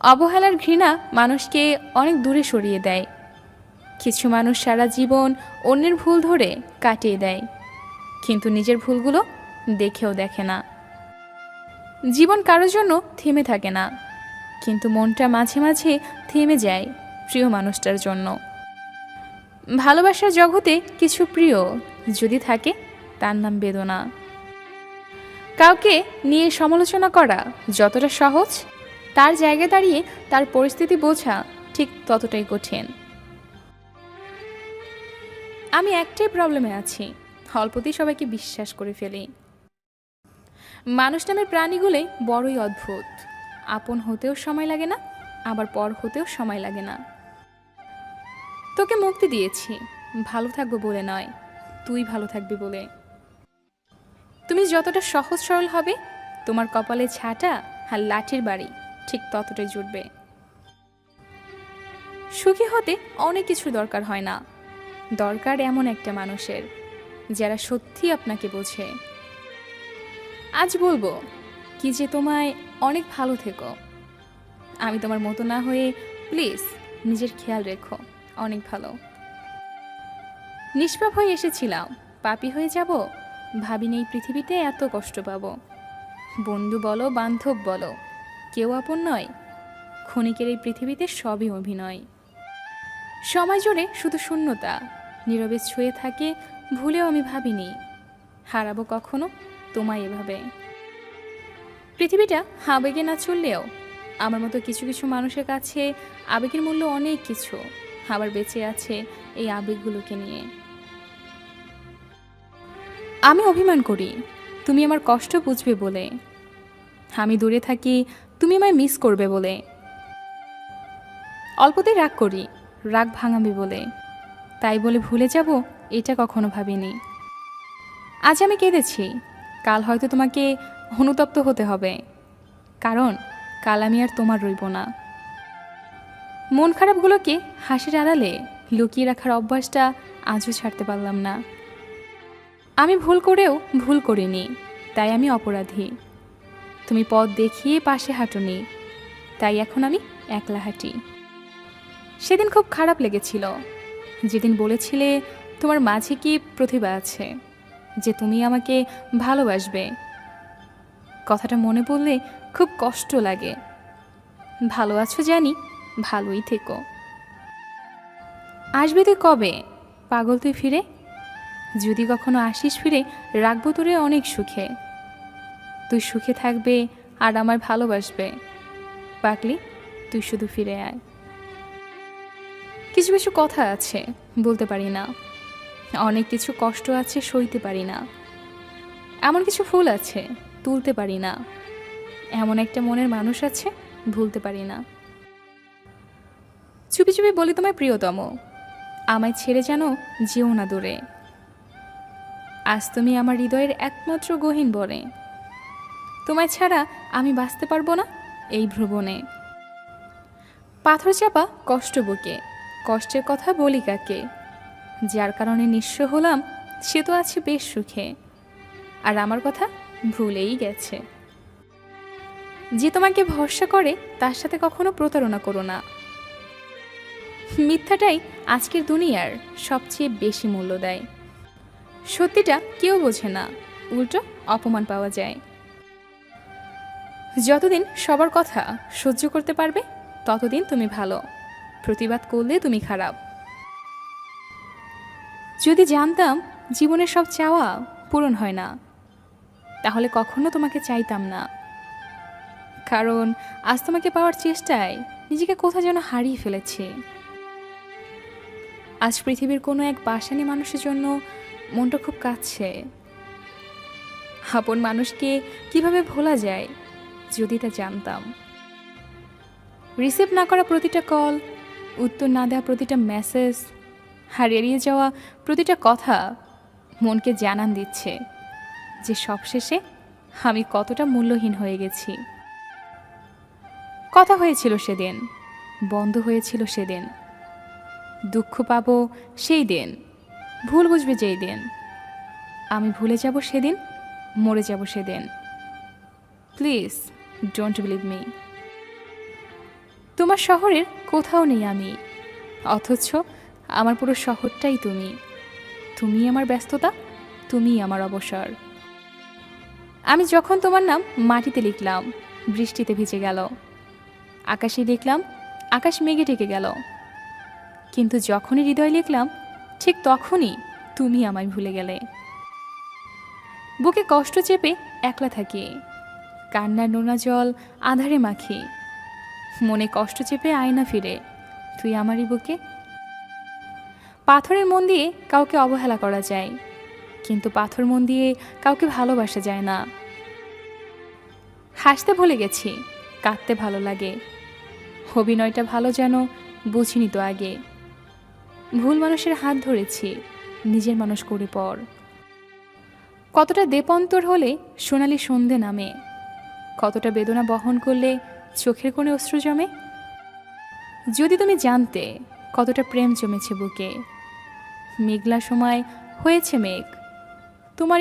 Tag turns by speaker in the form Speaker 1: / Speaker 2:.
Speaker 1: অবহেলার ঘৃণা মানুষকে অনেক দূরে সরিয়ে দেয়। কিছু মানুষ সারা জীবন অন্যের ভুল ধরে কাটিয়ে দেয়, কিন্তু নিজের ভুলগুলো দেখেও দেখে না। জীবন কারোর জন্য থেমে থাকে না, কিন্তু মনটা মাঝে মাঝে থেমে যায় প্রিয় মানুষটার জন্য। ভালোবাসার জগতে কিছু প্রিয় যদি থাকে, তার নাম বেদনা। কাউকে নিয়ে সমালোচনা করা যতটা সহজ তার জায়গায় দাঁড়িয়ে তার পরিস্থিতি বোঝা ঠিক ততটাই কঠিন। আমি একটাই প্রবলেমে আছি। অল্পতেই সবাইকে বিশ্বাস করে ফেলি। মানুষ নামের প্রাণীগুলোই বড়ই অদ্ভুত। আপন হতেও সময় লাগে না, আবার পর হতেও সময় লাগে না। তোকে মুক্তি দিয়েছি। ভালো থাকব বলে নয়, তুই ভালো থাকবি বলে। তুমি যতটা সহজ সরল হবে, তোমার কপালে ছাটা আর লাঠির বাড়ি। ঠিক ততটাই জুটবে। সুখী হতে অনেক কিছু দরকার হয় না। দরকার এমন একটা মানুষের, যারা সত্যি আপনাকে বোঝে। আজ বলব কি যে তোমায় অনেক ভালো থেকো। আমি তোমার মতো না হয়ে প্লিজ নিজের খেয়াল রেখো, অনেক ভালো। নিষ্পাপ হয়ে এসেছিলাম, পাপি হয়ে যাব ভাবিনি এই পৃথিবীতে এত কষ্ট পাবো। বন্ধু বলো, বান্ধব বলো কেউ আপন নয়। ক্ষণিকের এই পৃথিবীতে সবই অভিনয়। সময় জুড়ে শুধু শূন্যতা। নীরবে ছুঁয়ে থাকে, ভুলেও আমি ভাবিনি। হারাবো কখনো? তোমায় এভাবে। পৃথিবীটা আবেগে না চললেও, আমার মতো কিছু কিছু মানুষের কাছে আবেগের মূল্য অনেক কিছু, আবার বেঁচে আছে এই আবেগগুলোকে নিয়ে। আমি অভিমান করি, তুমি আমার কষ্ট বুঝবে বলে। আমি দূরে থাকি তুমি আমায় মিস করবে বলে। অল্পতেই রাগ করি, রাগ ভাঙাবে বলে। তাই বলে ভুলে যাব, এটা কখনো ভাবিনি। আজ আমি কেঁদেছি, কাল হয়তো তোমাকে অনুতপ্ত হতে হবে। কারণ, কাল আমি আর তোমার রইব না। মন খারাপগুলোকে হাসির আড়ালে লুকিয়ে রাখার অভ্যাসটা আজও ছাড়তে পারলাম না। আমি ভুল করেও ভুল করিনি, তাই আমি অপরাধী। তুমি পথ দেখিয়ে পাশে হাঁটুনি। তাই এখন আমি একলা হাঁটি। সেদিন খুব খারাপ লেগেছিল। যেদিন বলেছিলে, তোমার মাঝে কি প্রতিভা আছে, যে তুমি আমাকে ভালোবাসবে? কথাটা মনে পড়লে খুব কষ্ট লাগে। ভালো আছো জানি, ভালোই থেকো। আসবে তুই কবে? পাগল তুই ফিরে? যদি কখনো আসিস ফিরে, রাখব তোরে অনেক সুখে। তুই সুখে থাকবে আর আমার ভালোবাসবে। পাকলি তুই শুধু ফিরে আয়। কিছু কিছু কথা আছে, বলতে পারি না। অনেক কিছু কষ্ট আছে, সইতে পারি না। এমন কিছু ফুল আছে, তুলতে পারি না। এমন একটা মনের মানুষ আছে, ভুলতে পারি না। চুপি চুপি বলি তোমায় প্রিয়তম, আমায় ছেড়ে যেন যেও না দূরে। আজ তুমি আমার হৃদয়ের একমাত্র গহীন বনে। তোমায় ছাড়া আমি বাঁচতে পারব না? এই ভ্রমণে। পাথর চাপা কষ্ট বুকে, কষ্টের কথা বলি কাকে? যার কারণে নিঃস্ব হলাম, সে তো আছে বেশ সুখে। আর আমার কথা ভুলেই গেছে। যে তোমাকে ভরসা করে, তার সাথে কখনো প্রতারণা করো না। মিথ্যাটাই আজকের দুনিয়ার সবচেয়ে বেশি মূল্য দেয়। সত্যিটা কেউ বোঝে না, উল্টো অপমান পাওয়া যায়। যতদিন সবার কথা সহ্য করতে পারবে, ততদিন তুমি ভালো। প্রতিবাদ করলে তুমি খারাপ। যদি জানতাম জীবনের সব চাওয়া পূরণ হয় না, তাহলে কখনো তোমাকে চাইতাম না। কারণ আজ তোমাকে পাওয়ার চেষ্টায় নিজেকে কোথাও যেন হারিয়ে ফেলেছি। আজ পৃথিবীর কোনো এক পাশানি মানুষের জন্য মনটা খুব কাঁদছে আপন মানুষকে কীভাবে ভোলা যায়? যদি তা জানতাম। রিসিভ না করা প্রতিটা কল, উত্তর না দেওয়া প্রতিটা মেসেজ আর এড়িয়ে যাওয়া প্রতিটা কথা মনকে জানান দিচ্ছে যে সবশেষে আমি কতটা মূল্যহীন হয়ে গেছি। কথা হয়েছিল সেদিন, বন্ধ হয়েছিল সেদিন। দুঃখ পাবো সেই দিন, ভুল বুঝবে যেই দিন। আমি ভুলে যাব সেদিন, মরে যাব সেদিন। প্লিজ ডোন্ট বিলিভ মি তোমার শহরের কোথাও নেই আমি, অথচ আমার পুরো শহরটাই তুমি। তুমি আমার ব্যস্ততা, তুমি আমার অবসর। আমি যখন তোমার নাম মাটিতে লিখলাম, বৃষ্টিতে ভিজে গেল। আকাশে লিখলাম আকাশ মেঘে ঢেকে গেল। কিন্তু যখনই হৃদয় লিখলাম, ঠিক তখনই তুমি আমায় ভুলে গেলে। বুকে কষ্ট চেপে একলা থাকি। কান্নার নোনা জল, আধারে মাখি। মনে কষ্ট চেপে আয়না ফিরে। তুই আমারই বুকে। পাথরের মন দিয়ে কাউকে অবহেলা করা যায়, কিন্তু পাথর মন দিয়ে কাউকে ভালোবাসা যায় না। হাসতে ভুলে গেছি, কাঁদতে ভালো লাগে। অভিনয়টা ভালো যেন বুঝিনি তো আগে। ভুল মানুষের হাত ধরেছি, নিজের মানুষ করে পর। কতটা দেপন্তর হলে সোনালি সন্ধে নামে। কতটা বেদনা বহন করলে চোখের কোণে অশ্রু জমে? যদি তুমি জানতে কতটা প্রেম জমেছে বুকে। মেঘলা সময় হয়েছে মেঘ।